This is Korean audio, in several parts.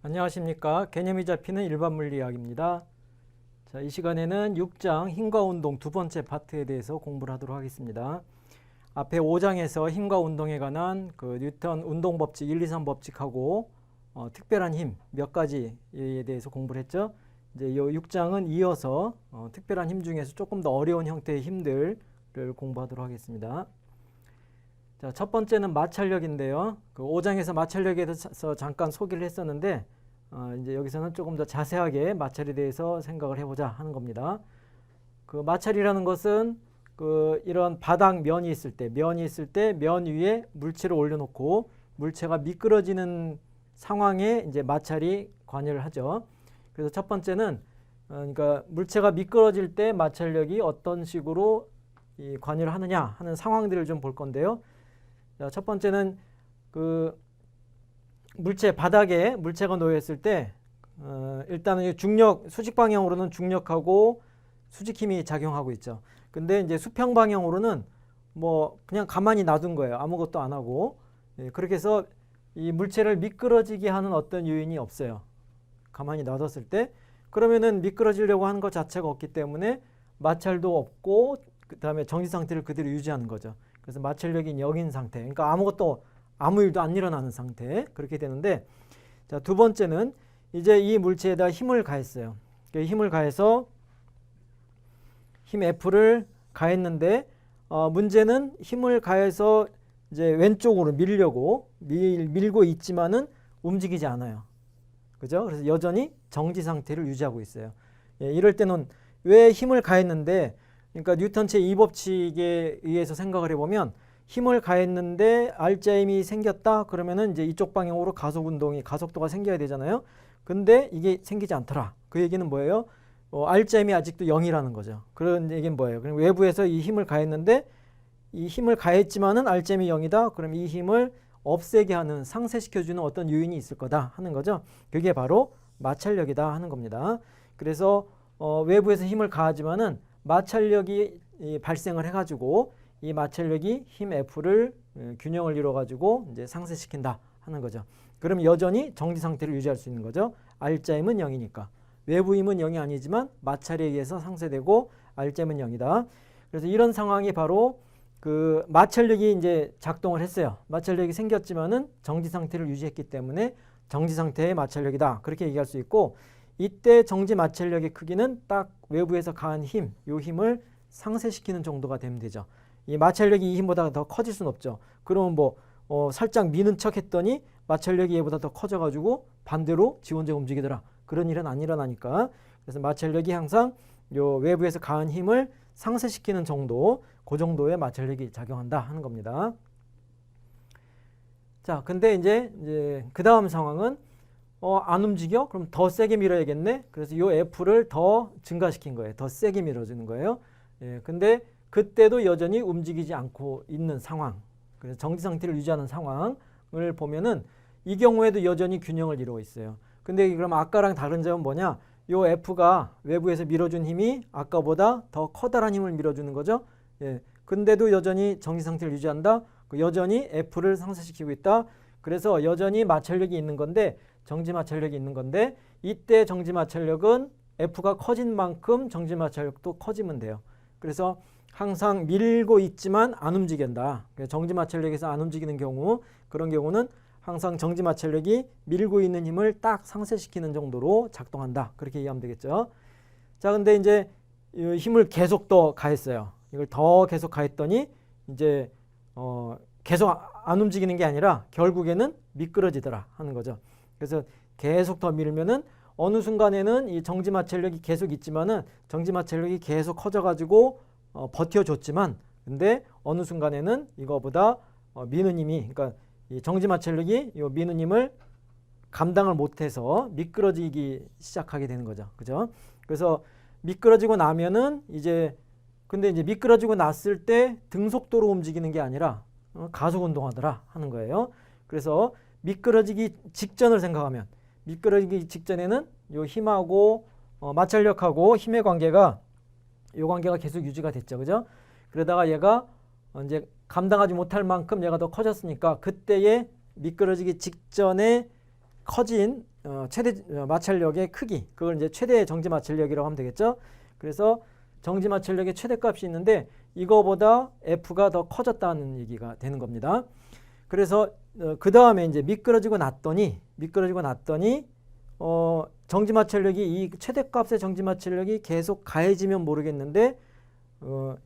안녕하십니까. 개념이 잡히는 일반 물리학입니다. 자, 이 시간에는 6장 힘과 운동 두 번째 파트에 대해서 공부를 하도록 하겠습니다. 앞에 5장에서 힘과 운동에 관한 그 뉴턴 운동 법칙 1, 2, 3 법칙하고 어, 특별한 힘 몇 가지에 대해서 공부를 했죠. 이제 이 6장은 이어서 어, 특별한 힘 중에서 조금 더 어려운 형태의 힘들을 공부하도록 하겠습니다. 자, 첫 번째는 마찰력인데요. 그 5장에서 마찰력에 대해서 잠깐 소개를 했었는데 어, 이제 여기서는 조금 더 자세하게 마찰에 대해서 생각을 해보자 하는 겁니다. 그 마찰이라는 것은 그 이런 바닥 면이 있을 때, 면이 있을 때 면 위에 물체를 올려놓고 물체가 미끄러지는 상황에 이제 마찰이 관여를 하죠. 그래서 첫 번째는 어, 그러니까 물체가 미끄러질 때 마찰력이 어떤 식으로 이 관여를 하느냐 하는 상황들을 좀 볼 건데요. 자, 첫 번째는 그 물체 바닥에 물체가 놓여 있을 때 어, 일단은 중력 수직 방향으로는 중력하고 수직 힘이 작용하고 있죠. 근데 이제 수평 방향으로는 뭐 그냥 가만히 놔둔 거예요. 아무것도 안 하고 예, 그렇게 해서 이 물체를 미끄러지게 하는 어떤 요인이 없어요. 가만히 놔뒀을 때 그러면은 미끄러지려고 하는 것 자체가 없기 때문에 마찰도 없고 그 다음에 정지 상태를 그대로 유지하는 거죠. 그래서 마찰력이 0인 상태. 그러니까 아무것도 아무 일도 안 일어나는 상태. 그렇게 되는데 자, 두 번째는 이제 이 물체에다 힘을 가했어요. 그 힘을 가해서 힘 F를 가했는데 어, 문제는 힘을 가해서 이제 왼쪽으로 밀려고 밀, 밀고 있지만은 움직이지 않아요. 그죠? 그래서 여전히 정지 상태를 유지하고 있어요. 예, 이럴 때는 왜 힘을 가했는데 그러니까 뉴턴 제 2 법칙에 의해서 생각을 해보면 힘을 가했는데 알자임이 생겼다 그러면은 이제 이쪽 방향으로 가속 운동이 가속도가 생겨야 되잖아요. 근데 이게 생기지 않더라. 그 얘기는 뭐예요? 어, 알자임이 아직도 0이라는 거죠. 그런 얘기는 뭐예요? 그럼 외부에서 이 힘을 가했는데 이 힘을 가했지만은 알자임이 0이다. 그럼 이 힘을 없애게 하는 상쇄시켜주는 어떤 요인이 있을 거다 하는 거죠. 그게 바로 마찰력이다 하는 겁니다. 그래서 어, 외부에서 힘을 가하지만은 마찰력이 이, 발생을 해가지고 이 마찰력이 힘 F를 어, 균형을 이루어가지고 이제 상쇄시킨다 하는 거죠. 그럼 여전히 정지 상태를 유지할 수 있는 거죠. 알자임은 0이니까. 외부 힘은 0이 아니지만 마찰에 의해서 상쇄되고 알자임은 0이다. 그래서 이런 상황이 바로 그 마찰력이 이제 작동을 했어요. 마찰력이 생겼지만은 정지 상태를 유지했기 때문에 정지 상태의 마찰력이다. 그렇게 얘기할 수 있고 이때 정지 마찰력의 크기는 딱 외부에서 가한 힘, 요 힘을 상쇄시키는 정도가 되면 되죠. 이 마찰력이 이 힘보다 더 커질 수는 없죠. 그러면 뭐 어, 살짝 미는 척 했더니 마찰력이 얘보다 더 커져가지고 반대로 지원자가 움직이더라. 그런 일은 안 일어나니까. 그래서 마찰력이 항상 요 외부에서 가한 힘을 상쇄시키는 정도, 그 정도의 마찰력이 작용한다 하는 겁니다. 자, 근데 이제, 이제 그 다음 상황은 어, 안 움직여? 그럼 더 세게 밀어야겠네? 그래서 요 F를 더 증가시킨 거예요. 더 세게 밀어주는 거예요. 예, 근데 그때도 여전히 움직이지 않고 있는 상황. 그래서 정지 상태를 유지하는 상황을 보면은 이 경우에도 여전히 균형을 이루고 있어요. 근데 그럼 아까랑 다른 점은 뭐냐? 요 F가 외부에서 밀어준 힘이 아까보다 더 커다란 힘을 밀어주는 거죠. 예. 근데도 여전히 정지 상태를 유지한다. 그 여전히 F를 상쇄시키고 있다. 그래서 여전히 마찰력이 있는 건데 정지 마찰력이 있는 건데 이때 정지 마찰력은 F가 커진 만큼 정지 마찰력도 커지면 돼요. 그래서 항상 밀고 있지만 안 움직인다. 정지 마찰력에서 안 움직이는 경우 그런 경우는 항상 정지 마찰력이 밀고 있는 힘을 딱 상쇄시키는 정도로 작동한다. 그렇게 이해하면 되겠죠. 자, 근데 이제 힘을 계속 더 가했어요. 이걸 더 계속 가했더니 이제 어 계속 안 움직이는 게 아니라 결국에는 미끄러지더라 하는 거죠. 그래서 계속 더 밀면은 어느 순간에는 이 정지 마찰력이 계속 있지만은 정지 마찰력이 계속 커져가지고 어, 버텨줬지만 근데 어느 순간에는 이거보다 어, 힘이 그러니까 이 정지 마찰력이 이 힘을 감당을 못해서 미끄러지기 시작하게 되는 거죠. 그죠? 그래서 미끄러지고 나면은 이제 근데 이제 미끄러지고 났을 때 등속도로 움직이는 게 아니라 어, 가속 운동하더라 하는 거예요. 그래서 미끄러지기 직전을 생각하면 미끄러지기 직전에는 요 힘하고 어, 마찰력하고 힘의 관계가 요 관계가 계속 유지가 됐죠. 그죠? 그러다가 얘가 어, 이제 감당하지 못할 만큼 얘가 더 커졌으니까 그때의 미끄러지기 직전에 커진 어, 최대 어, 마찰력의 크기 그걸 이제 최대 정지 마찰력이라고 하면 되겠죠. 그래서 정지 마찰력의 최대값이 있는데 이거보다 F가 더 커졌다는 얘기가 되는 겁니다. 그래서 어, 그 다음에 이제 미끄러지고 났더니 미끄러지고 났더니 어, 정지 마찰력이 이 최대값의 정지 마찰력이 계속 가해지면 모르겠는데 어,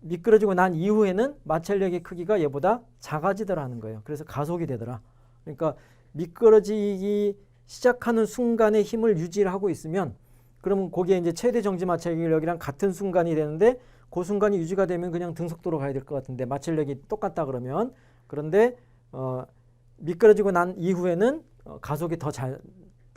미끄러지고 난 이후에는 마찰력의 크기가 얘보다 작아지더라는 거예요. 그래서 가속이 되더라. 그러니까 미끄러지기 시작하는 순간에 힘을 유지를 하고 있으면 그러면 거기에 이제 최대 정지 마찰력이랑 같은 순간이 되는데 그 순간이 유지가 되면 그냥 등속도로 가야 될 것 같은데 마찰력이 똑같다 그러면 그런데 어, 미끄러지고 난 이후에는 어, 가속이 더 잘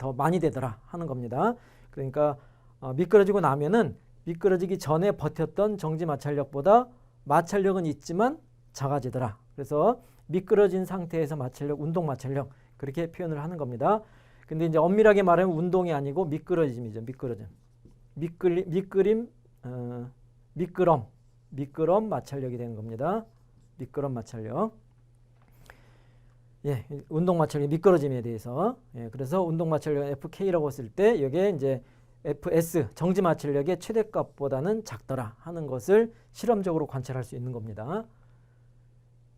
더 많이 되더라 하는 겁니다. 그러니까 어, 미끄러지고 나면은 미끄러지기 전에 버텼던 정지 마찰력보다 마찰력은 있지만 작아지더라. 그래서 미끄러진 상태에서 마찰력, 운동 마찰력 그렇게 표현을 하는 겁니다. 근데 이제 엄밀하게 말하면 운동이 아니고 미끄러짐이죠. 미끄러짐. 미끌리, 미끄림, 어, 미끄럼, 미끄럼 마찰력이 되는 겁니다. 미끄럼 마찰력. 예, 운동 마찰력 미끄러짐에 대해서. 예, 그래서 운동 마찰력 FK라고 쓸때 여기에 이제 FS 정지 마찰력의 최대값보다는 작더라 하는 것을 실험적으로 관찰할 수 있는 겁니다.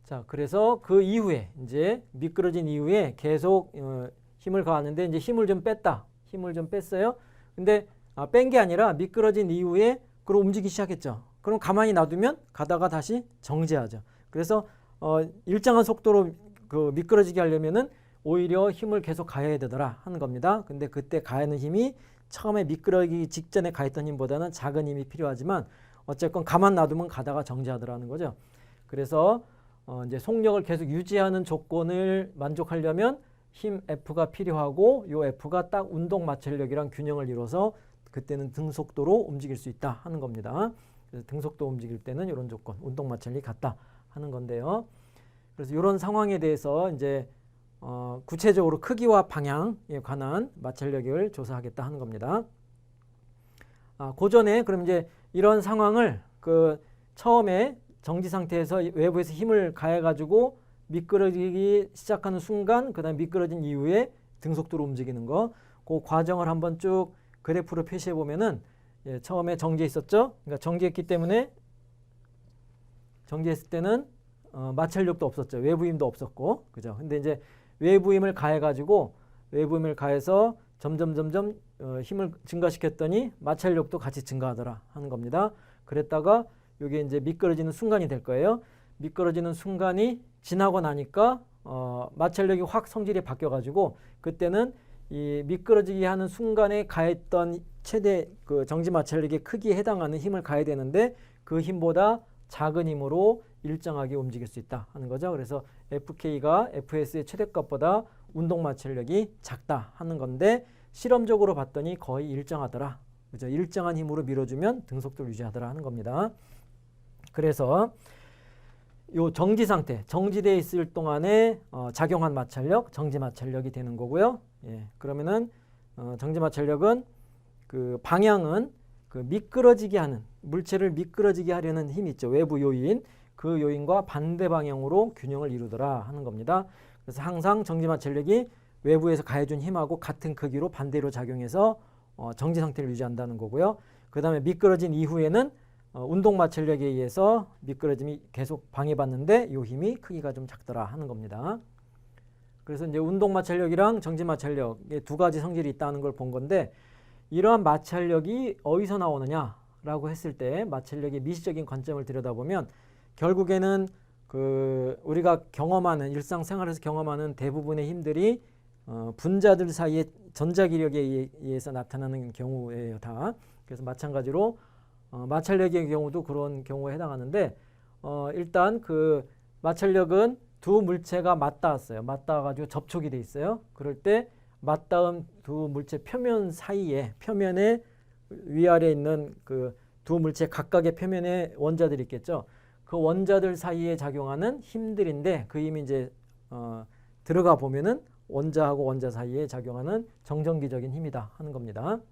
자, 그래서 그 이후에 이제 미끄러진 이후에 계속 어, 힘을 가하는데 이제 힘을 좀 뺐다. 힘을 좀 뺐어요. 근데 아, 뺀 게 아니라 미끄러진 이후에 그럼 움직이기 시작했죠. 그럼 가만히 놔두면 가다가 다시 정지하죠. 그래서 어, 일정한 속도로 그 미끄러지게 하려면은 오히려 힘을 계속 가해야 되더라 하는 겁니다. 근데 그때 가하는 힘이 처음에 미끄러지기 직전에 가했던 힘보다는 작은 힘이 필요하지만 어쨌건 가만 놔두면 가다가 정지하더라는 거죠. 그래서 어, 이제 속력을 계속 유지하는 조건을 만족하려면 힘 F가 필요하고 요 F가 딱 운동 마찰력이랑 균형을 이뤄서 그때는 등속도로 움직일 수 있다 하는 겁니다. 그래서 등속도 움직일 때는 이런 조건, 운동 마찰력이 같다 하는 건데요. 그래서 이런 상황에 대해서 이제 어, 구체적으로 크기와 방향에 관한 마찰력을 조사하겠다 하는 겁니다. 아, 고전에 그럼 이제 이런 상황을 그 처음에 정지 상태에서 외부에서 힘을 가해 가지고 미끄러지기 시작하는 순간 그다음 미끄러진 이후에 등속도로 움직이는 거 그 과정을 한번 쭉 그래프로 표시해 보면은 예, 처음에 정지해 있었죠. 그러니까 정지했기 때문에 정지했을 때는 어, 마찰력도 없었죠. 외부 힘도 없었고 그죠. 근데 이제 외부 힘을 가해 가지고 외부 힘을 가해서 점점 점점 어, 힘을 증가시켰더니 마찰력도 같이 증가하더라 하는 겁니다. 그랬다가 이게 이제 미끄러지는 순간이 될 거예요. 미끄러지는 순간이 지나고 나니까 어, 마찰력이 확 성질이 바뀌어 가지고 그때는 이 미끄러지게 하는 순간에 가했던 최대 그 정지 마찰력의 크기에 해당하는 힘을 가해야 되는데 그 힘보다 작은 힘으로 일정하게 움직일 수 있다 하는 거죠. 그래서 FK가 FS의 최대값보다 운동 마찰력이 작다 하는 건데 실험적으로 봤더니 거의 일정하더라. 그죠? 일정한 힘으로 밀어주면 등속도를 유지하더라 하는 겁니다. 그래서 요 정지 상태, 정지돼 있을 동안에 어, 작용한 마찰력, 정지 마찰력이 되는 거고요. 예, 그러면은 어, 정지 마찰력은 그 방향은 그 미끄러지게 하는 물체를 미끄러지게 하려는 힘이 있죠. 외부 요인. 그 요인과 반대 방향으로 균형을 이루더라 하는 겁니다. 그래서 항상 정지 마찰력이 외부에서 가해준 힘하고 같은 크기로 반대로 작용해서 어, 정지 상태를 유지한다는 거고요. 그 다음에 미끄러진 이후에는 어, 운동 마찰력에 의해서 미끄러짐이 계속 방해받는데 이 힘이 크기가 좀 작더라 하는 겁니다. 그래서 이제 운동 마찰력이랑 정지 마찰력의 두 가지 성질이 있다는 걸 본 건데 이러한 마찰력이 어디서 나오느냐라고 했을 때 마찰력의 미시적인 관점을 들여다보면 결국에는 그 우리가 경험하는 일상생활에서 경험하는 대부분의 힘들이 어, 분자들 사이의 전자기력에 의해- 의해서 나타나는 경우예요 다. 그래서 마찬가지로 어, 마찰력의 경우도 그런 경우에 해당하는데 어, 일단 그 마찰력은 두 물체가 맞닿았어요. 맞닿아가지고 접촉이 돼 있어요. 그럴 때 맞닿은 두 물체 표면 사이에 표면에 위아래 있는 그 두 물체 각각의 표면에 원자들이 있겠죠. 그 원자들 사이에 작용하는 힘들인데 그 힘이 이제 어, 들어가 보면은 원자하고 원자 사이에 작용하는 정전기적인 힘이다 하는 겁니다.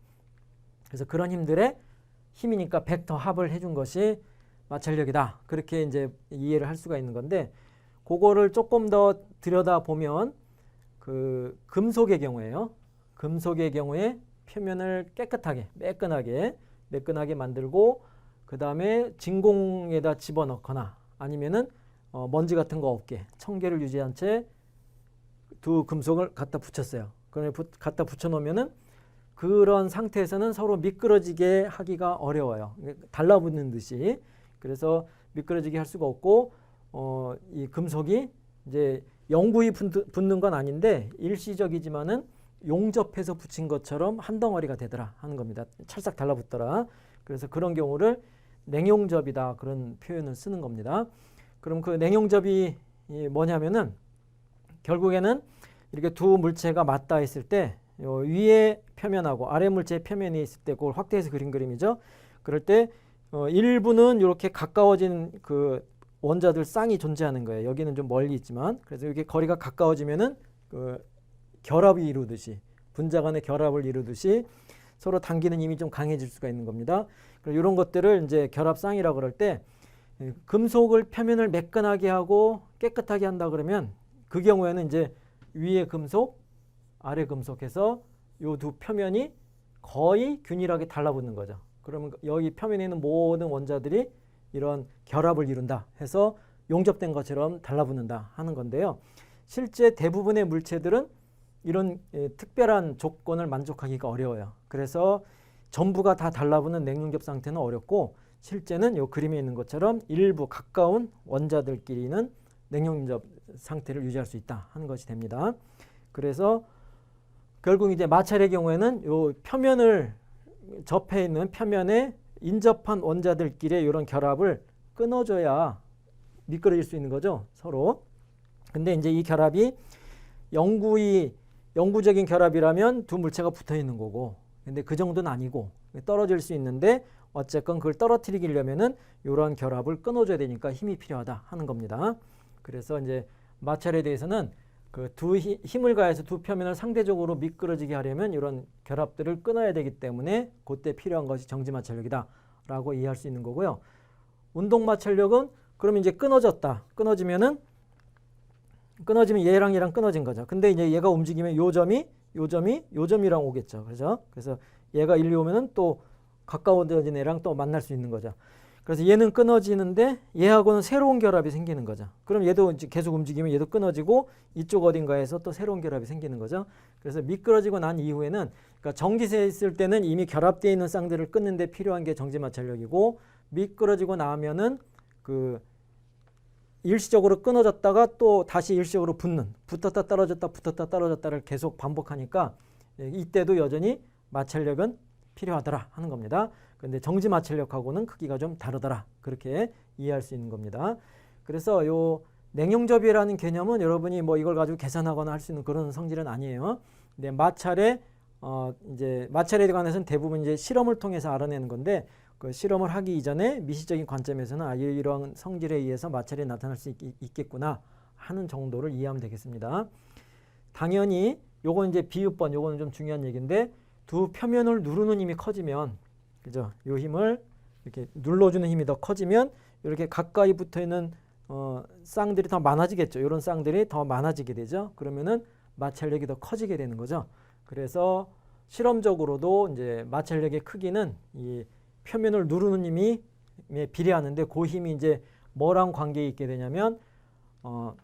그래서 그런 힘들의 힘이니까 벡터 합을 해준 것이 마찰력이다. 그렇게 이제 이해를 할 수가 있는 건데 그거를 조금 더 들여다 보면 그 금속의 경우에요. 금속의 경우에 표면을 깨끗하게 매끈하게 매끈하게 만들고 그 다음에 진공에다 집어넣거나 아니면은 어, 먼지 같은 거 없게 청결을 유지한 채 두 금속을 갖다 붙였어요. 그러면 부- 갖다 붙여놓으면은 그런 상태에서는 서로 미끄러지게 하기가 어려워요. 달라붙는 듯이 그래서 미끄러지게 할 수가 없고 어, 이 금속이 이제 영구히 붙- 붙는 건 아닌데 일시적이지만은 용접해서 붙인 것처럼 한 덩어리가 되더라 하는 겁니다. 찰싹 달라붙더라. 그래서 그런 경우를 냉용접이다 그런 표현을 쓰는 겁니다. 그럼 그 냉용접이 이 뭐냐면은 결국에는 이렇게 두 물체가 맞닿아 있을 때요 위에 표면하고 아래 물체 표면이 있을 때 그걸 확대해서 그린 그림이죠. 그럴 때 어, 일부는 이렇게 가까워진 그 원자들 쌍이 존재하는 거예요. 여기는 좀 멀리 있지만 그래서 이렇게 거리가 가까워지면은 그 결합이 이루듯이 분자 간의 결합을 이루듯이 서로 당기는 힘이 좀 강해질 수가 있는 겁니다. 이런 것들을 이제 결합쌍이라고 그럴 때 예, 금속을 표면을 매끈하게 하고 깨끗하게 한다 그러면 그 경우에는 이제 위에 금속, 아래 금속해서 요 두 표면이 거의 균일하게 달라붙는 거죠. 그러면 여기 표면에 있는 모든 원자들이 이런 결합을 이룬다 해서 용접된 것처럼 달라붙는다 하는 건데요. 실제 대부분의 물체들은 이런 예, 특별한 조건을 만족하기가 어려워요. 그래서 전부가 다 달라붙는 냉용접 상태는 어렵고 실제는 이 그림에 있는 것처럼 일부 가까운 원자들끼리는 냉용접 상태를 유지할 수 있다 하는 것이 됩니다. 그래서 결국 이제 마찰의 경우에는 요 표면을 접해 있는 표면에 인접한 원자들끼리의 이런 결합을 끊어줘야 미끄러질 수 있는 거죠 서로. 근데 이제 이 결합이 영구히 영구적인 결합이라면 두 물체가 붙어 있는 거고, 근데 그 정도는 아니고 떨어질 수 있는데 어쨌건 그걸 떨어뜨리려면은 이러한 결합을 끊어줘야 되니까 힘이 필요하다 하는 겁니다. 그래서 이제 마찰에 대해서는 그 두 힘을 가해서 두 표면을 상대적으로 미끄러지게 하려면 이런 결합들을 끊어야 되기 때문에 그때 필요한 것이 정지 마찰력이다라고 이해할 수 있는 거고요. 운동 마찰력은 그러면 이제 끊어졌다. 끊어지면은 끊어지면 얘랑 얘랑 끊어진 거죠. 근데 이제 얘가 움직이면 요 점이 요 점이 요 점이랑 오겠죠. 그죠? 그래서 얘가 일리 오면은 또 가까워진 애랑 또 만날 수 있는 거죠. 그래서 얘는 끊어지는데 얘하고는 새로운 결합이 생기는 거죠. 그럼 얘도 이제 계속 움직이면 얘도 끊어지고 이쪽 어딘가에서 또 새로운 결합이 생기는 거죠. 그래서 미끄러지고 난 이후에는 그러니까 정지세에 있을 때는 이미 결합되어 있는 쌍들을 끊는데 필요한 게 정지 마찰력이고 미끄러지고 나면은 그 일시적으로 끊어졌다가 또 다시 일시적으로 붙는 붙었다 떨어졌다 붙었다 떨어졌다를 계속 반복하니까 예, 이때도 여전히 마찰력은 필요하더라 하는 겁니다. 근데 정지 마찰력하고는 크기가 좀 다르더라 그렇게 이해할 수 있는 겁니다. 그래서 요 냉용접이라는 개념은 여러분이 뭐 이걸 가지고 계산하거나 할 수 있는 그런 성질은 아니에요. 근데 마찰에 어 이제 마찰에 관해서는 대부분 이제 실험을 통해서 알아내는 건데 그 실험을 하기 이전에 미시적인 관점에서는 아 이러한 성질에 의해서 마찰이 나타날 수 있, 있겠구나 하는 정도를 이해하면 되겠습니다. 당연히 요건 이제 비읍번 요거는 좀 중요한 얘기인데 두 표면을 누르는 힘이 커지면 그죠? 요 힘을 이렇게 눌러주는 힘이 더 커지면 이렇게 가까이 붙어 있는 어, 쌍들이 더 많아지겠죠. 이런 쌍들이 더 많아지게 되죠. 그러면은 마찰력이 더 커지게 되는 거죠. 그래서 실험적으로도 이제 마찰력의 크기는 이 표면을 누르는 힘이 에 비례하는데 그 힘이 이제 뭐랑 관계 있게 되냐면 어,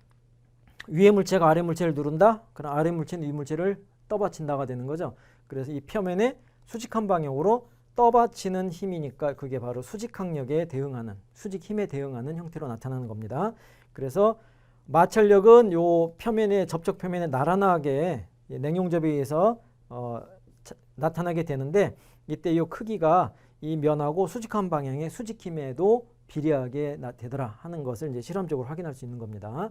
위의 물체가 아래 물체를 누른다. 그럼 아래 물체는 위 물체를 떠받친다가 되는 거죠. 그래서 이 표면에 수직한 방향으로 떠받치는 힘이니까 그게 바로 수직항력에 대응하는 수직 힘에 대응하는 형태로 나타나는 겁니다. 그래서 마찰력은 요 표면에 접촉 표면에 나란하게 이 냉용접에 의해서 어, 차- 나타나게 되는데 이때 이 크기가 이 면하고 수직한 방향의 수직 힘에도 비례하게 나, 되더라 하는 것을 이제 실험적으로 확인할 수 있는 겁니다.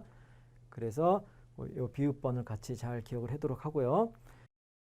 그래서 이 비읍번을 같이 잘 기억을 하도록 하고요.